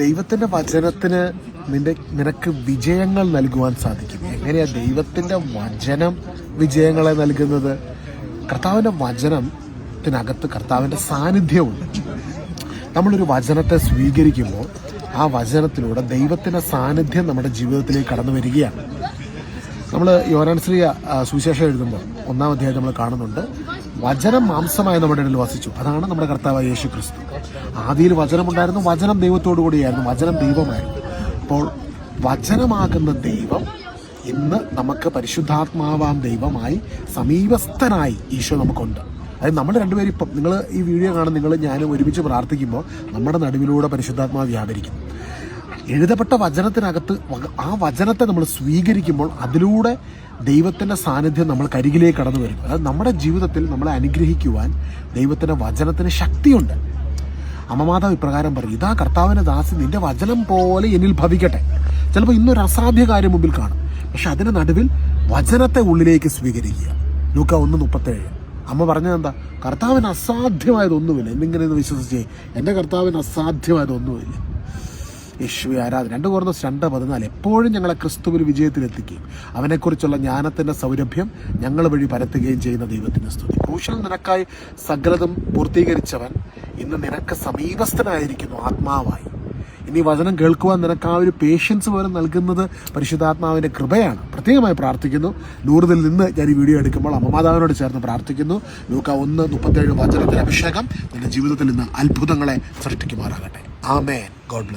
ദൈവത്തിന്റെ വചനത്തിന് നിന്റെ നിനക്ക് വിജയങ്ങൾ നൽകുവാൻ സാധിക്കും. എങ്ങനെയാ ദൈവത്തിന്റെ വചനം വിജയങ്ങളെ നൽകുന്നത്? കർത്താവിന്റെ വചനത്തിനകത്ത് കർത്താവിന്റെ സാന്നിധ്യമുണ്ട്. നമ്മളൊരു വചനത്തെ സ്വീകരിക്കുമ്പോൾ ആ വചനത്തിലൂടെ ദൈവത്തിന്റെ സാന്നിധ്യം നമ്മുടെ ജീവിതത്തിലേക്ക് കടന്നു വരികയാണ്. നമ്മൾ യോനാൻശ്രീയ സുവിശേഷം എഴുതുമ്പോൾ ഒന്നാം അധ്യായം നമ്മൾ കാണുന്നുണ്ട്. വചനം മാംസമായി നമ്മുടെ ഇടയിൽ വസിച്ചു. അതാണ് നമ്മുടെ കർത്താവ് യേശു ക്രിസ്തു ആദിയിൽ വചനമുണ്ടായിരുന്നു വചനം ദൈവത്തോടു കൂടിയായിരുന്നു വചനം ദൈവമായിരുന്നു. അപ്പോൾ വചനമാകുന്ന ദൈവം ഇന്ന് നമുക്ക് പരിശുദ്ധാത്മാവാം ദൈവമായി സമീപസ്ഥനായി ഈശോ നമുക്കുണ്ട്. അതായത് നമ്മൾ രണ്ടുപേരും ഇപ്പം നിങ്ങൾ ഈ വീഡിയോ കാണുന്ന നിങ്ങൾ ഞാനും ഒരുമിച്ച് പ്രാർത്ഥിക്കുമ്പോൾ നമ്മുടെ നടുവിലൂടെ പരിശുദ്ധാത്മാവ് വ്യാപരിക്കും എഴുതപ്പെട്ട വചനത്തിനകത്ത് ആ വചനത്തെ നമ്മൾ സ്വീകരിക്കുമ്പോൾ അതിലൂടെ ദൈവത്തിന്റെ സാന്നിധ്യം നമ്മൾ കരികിലേക്ക് കടന്നു വരും. അതായത് നമ്മുടെ ജീവിതത്തിൽ നമ്മളെ അനുഗ്രഹിക്കുവാൻ ദൈവത്തിന്റെ വചനത്തിന് ശക്തിയുണ്ട്. അമ്മമാതാവ് ഇപ്രകാരം പറയും ഇതാ കർത്താവിന്റെ ദാസി നിന്റെ വചനം പോലെ എന്നിൽ ഭവിക്കട്ടെ. ചിലപ്പോൾ ഇന്നൊരു അസാധ്യ കാര്യം മുമ്പിൽ കാണും. പക്ഷെ അതിന്റെ നടുവിൽ വചനത്തെ ഉള്ളിലേക്ക് സ്വീകരിക്കുക. ലൂക്ക ഒന്ന് മുപ്പത്തേഴ്. അമ്മ പറഞ്ഞത് എന്താ? കർത്താവിന് അസാധ്യമായതൊന്നുമില്ല. എന്നിങ്ങനെ വിശ്വസിച്ചേ എന്റെ കർത്താവിന് അസാധ്യമായതൊന്നുമില്ല. യേശുവെ ആരാധന. രണ്ട് കുറഞ്ഞ രണ്ട് പതിനാല്. എപ്പോഴും ഞങ്ങളെ ക്രിസ്തുവിൽ വിജയത്തിലെത്തിക്കുകയും അവനെക്കുറിച്ചുള്ള ജ്ഞാനത്തിന്റെ സൗരഭ്യം ഞങ്ങൾ വഴി പരത്തുകയും ചെയ്യുന്ന ദൈവത്തിന്റെ സ്തുതി. ക്രൂശൽ നിനക്കായി സകലതും പൂർത്തീകരിച്ചവൻ ഇന്ന് നിനക്ക് സമീപസ്ഥനായിരിക്കുന്നു ആത്മാവായി. ഇനി വചനം കേൾക്കുവാൻ നിനക്ക് ആ ഒരു പേഷ്യൻസ് പോലും നൽകുന്നത് പരിശുദ്ധാത്മാവിന്റെ കൃപയാണ്. പ്രത്യേകമായി പ്രാർത്ഥിക്കുന്നു. ലൂർദിൽ നിന്ന് ഞാൻ ഈ വീഡിയോ എടുക്കുമ്പോൾ അമ്മമാതാവിനോട് ചേർന്ന് പ്രാർത്ഥിക്കുന്നു. ലൂക്ക ഒന്ന് മുപ്പത്തേഴ് വചനത്തിന്റെ അഭിഷേകം. നിന്റെ ജീവിതത്തിൽ നിന്ന് അത്ഭുതങ്ങളെ സൃഷ്ടിക്കുമാറാകട്ടെ. ആമേൻ. ഗോഡ്